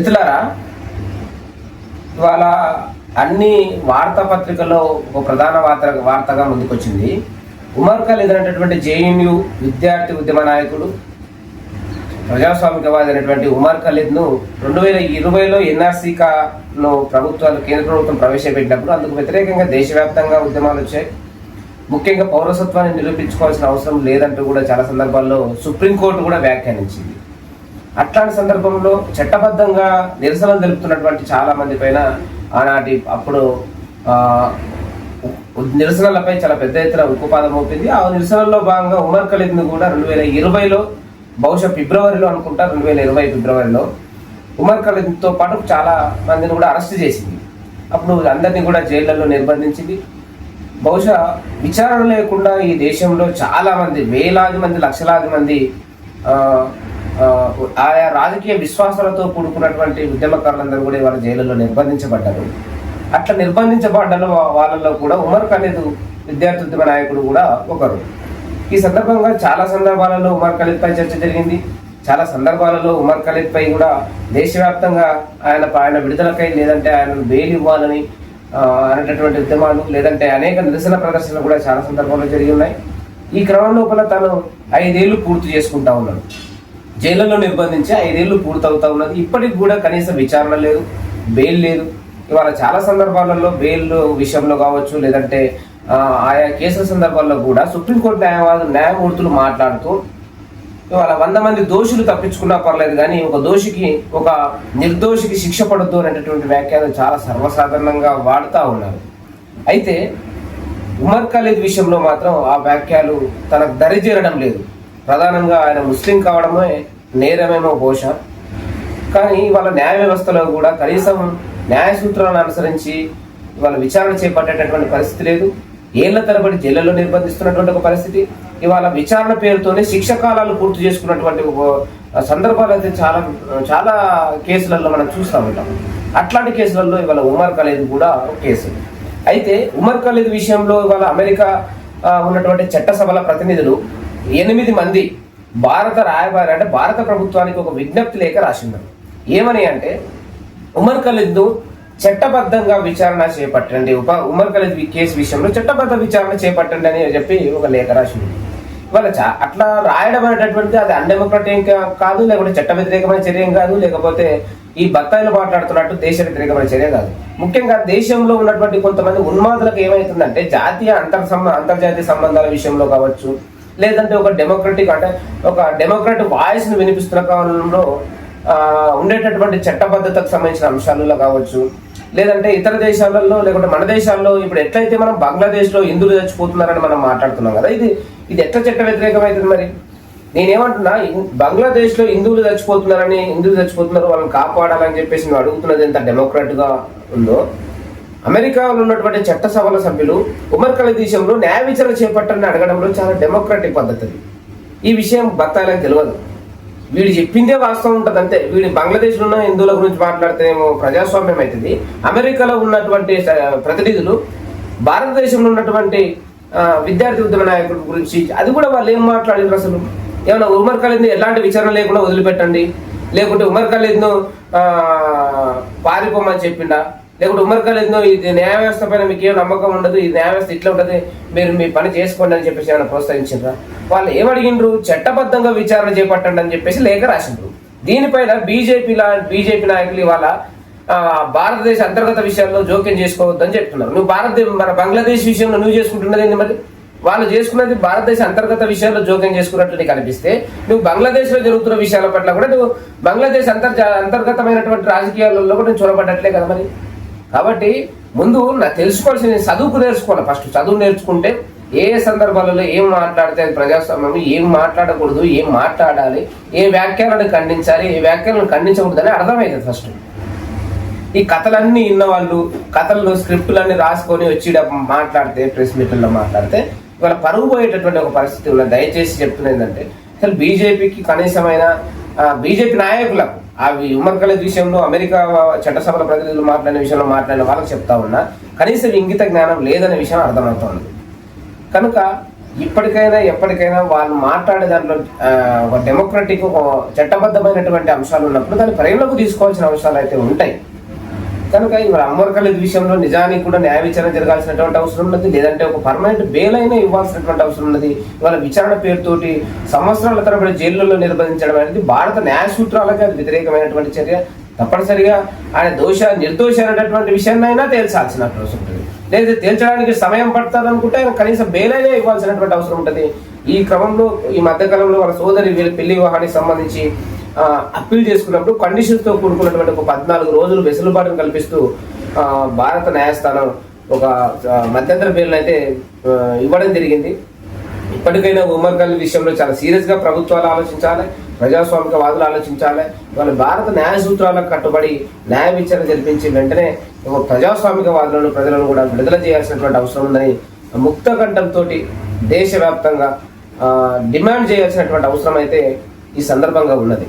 మిత్రులారా ఇవాళ అన్ని వార్తాపత్రికల్లో ఒక ప్రధాన వార్త వార్తగా ముందుకొచ్చింది. ఉమర్కల్ ఎదురైనటువంటి జేఎన్యు విద్యార్థి ఉద్యమ నాయకుడు ప్రజాస్వామికవాది అయినటువంటి ఉమర్ ఖలీద్ను రెండు వేల ఇరవైలో ఎన్ఆర్సీకాను ప్రభుత్వాలు కేంద్ర ప్రభుత్వం ప్రవేశపెట్టినప్పుడు అందుకు వ్యతిరేకంగా దేశవ్యాప్తంగా ఉద్యమాలు వచ్చాయి. ముఖ్యంగా పౌరసత్వాన్ని నిరూపించుకోవాల్సిన అవసరం లేదంటూ కూడా చాలా సందర్భాల్లో సుప్రీంకోర్టు కూడా వ్యాఖ్యానించింది. అట్లాంటి సందర్భంలో చట్టబద్ధంగా నిరసనలు తెలుపుతున్నటువంటి చాలా మంది పైన ఆనాటి అప్పుడు నిరసనలపై చాలా పెద్ద ఎత్తున ఉక్కుపాదం అవుతుంది ఆ నిరసనల్లో భాగంగా ఉమర్ ఖలీద్ను కూడా రెండు వేల ఇరవైలో బహుశా ఫిబ్రవరిలో అనుకుంటా రెండు వేల ఇరవై ఫిబ్రవరిలో ఉమర్ ఖలీద్తో పాటు చాలా మందిని కూడా అరెస్ట్ చేసింది. అప్పుడు అందరినీ కూడా జైళ్ళలో నిర్బంధించింది. బహుశా విచారణ లేకుండా ఈ దేశంలో చాలామంది వేలాది మంది లక్షలాది మంది ఆయా రాజకీయ విశ్వాసాలతో కూడుకున్నటువంటి ఉద్యమకారులందరూ కూడా వాళ్ళ జైలులో నిర్బంధించబడ్డారు. అట్లా నిర్బంధించబడ్డలో వాళ్ళలో కూడా ఉమర్ ఖలీద్ విద్యార్థి ఉద్యమ నాయకుడు కూడా ఒకరు. ఈ సందర్భంగా చాలా సందర్భాలలో ఉమర్ ఖలీద్పై చర్చ జరిగింది. చాలా సందర్భాలలో ఉమర్ ఖలీద్పై కూడా దేశవ్యాప్తంగా ఆయన ఆయన విడుదలకై లేదంటే ఆయన బెయిల్ ఇవ్వాలని అనేటటువంటి ఉద్యమాలు లేదంటే అనేక నిరసన ప్రదర్శనలు కూడా చాలా సందర్భాల్లో జరిగి ఉన్నాయి. ఈ క్రమం లోపల తను ఐదేళ్ళు పూర్తి చేసుకుంటా ఉన్నాడు. జైళ్ళలో నిర్బంధించి ఐదేళ్ళు పూర్తవుతా ఉన్నది. ఇప్పటికి కూడా కనీస విచారణ లేదు బెయిల్ లేదు. ఇవాళ చాలా సందర్భాలలో బెయిల్ విషయంలో కావచ్చు లేదంటే ఆయా కేసుల సందర్భాల్లో కూడా సుప్రీంకోర్టు న్యాయవాద న్యాయమూర్తులు మాట్లాడుతూ ఇవాళ వంద మంది దోషులు తప్పించుకున్నా పర్లేదు కానీ ఒక దోషికి ఒక నిర్దోషికి శిక్ష పడద్దు అనేటటువంటి వ్యాఖ్యలు చాలా సర్వసాధారణంగా వాడుతూ ఉన్నారు. అయితే ఉమర్ ఖలీద్ విషయంలో మాత్రం ఆ వ్యాఖ్యలు తనకు దరిచేరడం లేదు. ప్రధానంగా ఆయన ముస్లిం కావడమే నేరమేమో ఘోష. కానీ వాళ్ళ న్యాయ వ్యవస్థలో కూడా కనీసం న్యాయ సూత్రాలను అనుసరించి ఇవాళ విచారణ చేపట్టేటటువంటి పరిస్థితి లేదు. ఏళ్ళ తరబడి జైళ్ళలో నిర్బంధిస్తున్నటువంటి ఒక పరిస్థితి. ఇవాళ విచారణ పేరుతోనే శిక్ష కాలాలు పూర్తి చేసుకున్నటువంటి ఒక సందర్భాలు అయితే చాలా చాలా కేసులలో మనం చూస్తూ ఉంటాం. అట్లాంటి కేసులలో ఇవాళ ఉమర్ ఖలీద్ కూడా ఒక కేసు. అయితే ఉమర్ ఖలీద్ విషయంలో ఇవాళ అమెరికా ఉన్నటువంటి చట్టసభల ప్రతినిధులు ఎనిమిది మంది భారత రాయబారి అంటే భారత ప్రభుత్వానికి ఒక విజ్ఞప్తి లేఖ రాసింది ఏమని అంటే ఉమర్ ఖలీద్ను చట్టబద్ధంగా విచారణ చేపట్టండి. ఉప ఉమర్ ఖలీద్ వి- కేసు విషయంలో చట్టబద్ధ విచారణ చేపట్టండి అని చెప్పి ఒక లేఖ రాసింది. ఇవాళ చా- అట్లా రాయడం అనేటటువంటిది అది అన్డెమోక్రటిక్ కాదు లేకపోతే చట్ట వ్యతిరేకమైన చర్య కాదు లేకపోతే ఈ బత్తాయిలు మాట్లాడుతున్నట్టు దేశ వ్యతిరేకమైన చర్య కాదు. ముఖ్యంగా దేశంలో ఉన్నటువంటి కొంతమంది ఉన్మాదులకు ఏమవుతుందంటే జాతీయ అంతర్ సంబ- అంతర్జాతీయ సంబంధాల విషయంలో కావచ్చు లేదంటే ఒక డెమోక్రటిక్ అంటే ఒక డెమోక్రటిక్ వాయిస్ను వినిపిస్తున్న కాలంలో ఉండేటటువంటి చట్టబద్ధతకు సంబంధించిన అంశాలలో కావచ్చు లేదంటే ఇతర దేశాలలో లేకుంటే మన దేశాల్లో ఇప్పుడు ఎట్లయితే మనం బంగ్లాదేశ్లో హిందువులు చచ్చిపోతున్నారని మనం మాట్లాడుతున్నాం కదా ఇది ఇది ఎట్లా చట్ట వ్యతిరేకమైతుంది మరి? నేనేమంటున్నా బంగ్లాదేశ్లో హిందువులు చచ్చిపోతున్నారని హిందువులు చచ్చిపోతున్నారు వాళ్ళని కాపాడాలని చెప్పేసి నువ్వు అడుగుతున్నది ఎంత డెమోక్రాట్గా ఉందో అమెరికాలో ఉన్నటువంటి చట్టసభల సభ్యులు ఉమర్ దేశంలో విషయంలో న్యాయ విచారణ చేపట్టని అడగడంలో చాలా డెమోక్రటిక్ పద్ధతి. ఈ విషయం బత్తాయిలకు తెలియదు. వీడు చెప్పిందే వాస్తవం ఉంటుంది అంతే వీడు బంగ్లాదేశ్లో ఉన్న హిందువుల గురించి మాట్లాడితేనేమో ప్రజాస్వామ్యం అవుతుంది. అమెరికాలో ఉన్నటువంటి ప్రతినిధులు భారతదేశంలో ఉన్నటువంటి విద్యార్థి ఉద్యమ నాయకుల గురించి అది కూడా వాళ్ళు ఏం మాట్లాడారు అసలు? ఏమైనా ఉమర్ ఖలీద్ని ఎలాంటి విచారణ లేకుండా వదిలిపెట్టండి? లేకుంటే ఉమర్ ఖలీద్ను పారిపోమని చెప్పిండా? లేకుంటే ఉమర్ ఖలీద్ను ఇది న్యాయ వ్యవస్థ పైన మీకు ఏం నమ్మకం ఉండదు ఈ న్యాయ వ్యవస్థ ఇట్లా ఉంటుంది మీరు మీ పని చేసుకోండి అని చెప్పేసి ఏమైనా ప్రోత్సహించారా వాళ్ళు ఏమడిగిండ్రు చట్టబద్ధంగా విచారణ చేపట్టండి అని చెప్పేసి లేఖ రాసిండ్రు. దీనిపైన బీజేపీ లా బీజేపీ నాయకులు ఇవాళ భారతదేశ అంతర్గత విషయాల్లో జోక్యం చేసుకోవద్దని చెప్తున్నారు. నువ్వు భారతదేశం మన బంగ్లాదేశ్ విషయంలో నువ్వు చేసుకుంటున్నది ఏంటి మరి? వాళ్ళు చేసుకున్నది భారతదేశ అంతర్గత విషయాల్లో జోక్యం చేసుకున్నట్లు నీకు అనిపిస్తే నువ్వు బంగ్లాదేశ్లో జరుగుతున్న విషయాల పట్ల కూడా నువ్వు బంగ్లాదేశ్ అంతర్జా అంతర్గతమైనటువంటి రాజకీయాలలో కూడా నువ్వు చూడబడ్డట్లే కదా మరి? కాబట్టి ముందు నాకు తెలుసుకోవాల్సింది చదువుకు నేర్చుకోవాలి ఫస్ట్ చదువు నేర్చుకుంటే ఏ సందర్భాలలో ఏం మాట్లాడితే అది ప్రజాస్వామ్యం ఏం మాట్లాడకూడదు ఏం మాట్లాడాలి ఏ వ్యాఖ్యలను ఖండించాలి ఏ వ్యాఖ్యలను ఖండించకూడదు అని అర్థమవుతుంది ఫస్ట్. ఈ కథలన్నీ ఇన్నవాళ్ళు కథల్లో కథలు స్క్రిప్టులన్నీ రాసుకొని వచ్చి మాట్లాడితే ప్రెస్ మీట్లలో మాట్లాడితే ఇవాళ పరుగు పోయేటటువంటి ఒక పరిస్థితి ఉన్నది. దయచేసి చెప్తున్నది ఏంటంటే అసలు బీజేపీకి కనీసమైన బీజేపీ నాయకులకు అవి హ్యూమన్ ఖలీద్ విషయంలో అమెరికా చట్టసభల ప్రతినిధులు మాట్లాడిన విషయంలో మాట్లాడిన వాళ్ళకి చెప్తా ఉన్నా కనీసం ఇంగిత జ్ఞానం లేదనే విషయం అర్థమవుతోంది. కనుక ఇప్పటికైనా ఎప్పటికైనా వాళ్ళు మాట్లాడే దాంట్లో ఒక డెమోక్రటిక్ చట్టబద్ధమైనటువంటి అంశాలు ఉన్నప్పుడు దాన్ని పరిగణలోకి తీసుకోవాల్సిన అంశాలు అయితే ఉంటాయి. కనుక ఇవాళ అమ్మర్కల్ విషయంలో నిజానికి కూడా న్యాయ విచారణ జరగాల్సినటువంటి అవసరం ఉన్నది. లేదంటే ఒక పర్మనెంట్ బెయిల్ అయినా ఇవ్వాల్సినటువంటి అవసరం ఉన్నది. ఇవాళ విచారణ పేరుతోటి సంవత్సరాల తరబడి జైళ్ళలో నిర్బంధించడం అనేది భారత న్యాయ సూత్రాలకు వ్యతిరేకమైనటువంటి చర్య. తప్పనిసరిగా ఆయన దోష నిర్దోష అనేటటువంటి విషయాన్ని అయినా తేల్చాల్సిన అవసరం ఉంటుంది. లేదా తేల్చడానికి సమయం పడుతుంది అనుకుంటే ఆయన కనీసం బెయిల్ అయినా ఇవ్వాల్సినటువంటి అవసరం ఉంటుంది. ఈ క్రమంలో ఈ మధ్యకాలంలో వాళ్ళ సోదరి పెళ్ళి వివాహానికి సంబంధించి అప్పీల్ చేసుకున్నప్పుడు కండిషన్స్తో కూడుకున్నటువంటి ఒక పద్నాలుగు రోజులు వెసులుబాటును కల్పిస్తూ భారత న్యాయస్థానం ఒక మధ్యంతర బెయిల్ అయితే ఇవ్వడం జరిగింది. ఇప్పటికైనా ఉమర్ ఖల్ విషయంలో చాలా సీరియస్గా ప్రభుత్వాలు ఆలోచించాలి ప్రజాస్వామిక వాదులు ఆలోచించాలి. వాళ్ళ భారత న్యాయ సూత్రాలకు కట్టుబడి న్యాయ విచారణ జరిపించి వెంటనే ఒక ప్రజాస్వామిక వాదులను ప్రజలను కూడా విడుదల చేయాల్సినటువంటి అవసరం ఉందని ముక్త కంఠంతో దేశవ్యాప్తంగా డిమాండ్ చేయాల్సినటువంటి అవసరం అయితే ఈ సందర్భంగా ఉన్నది.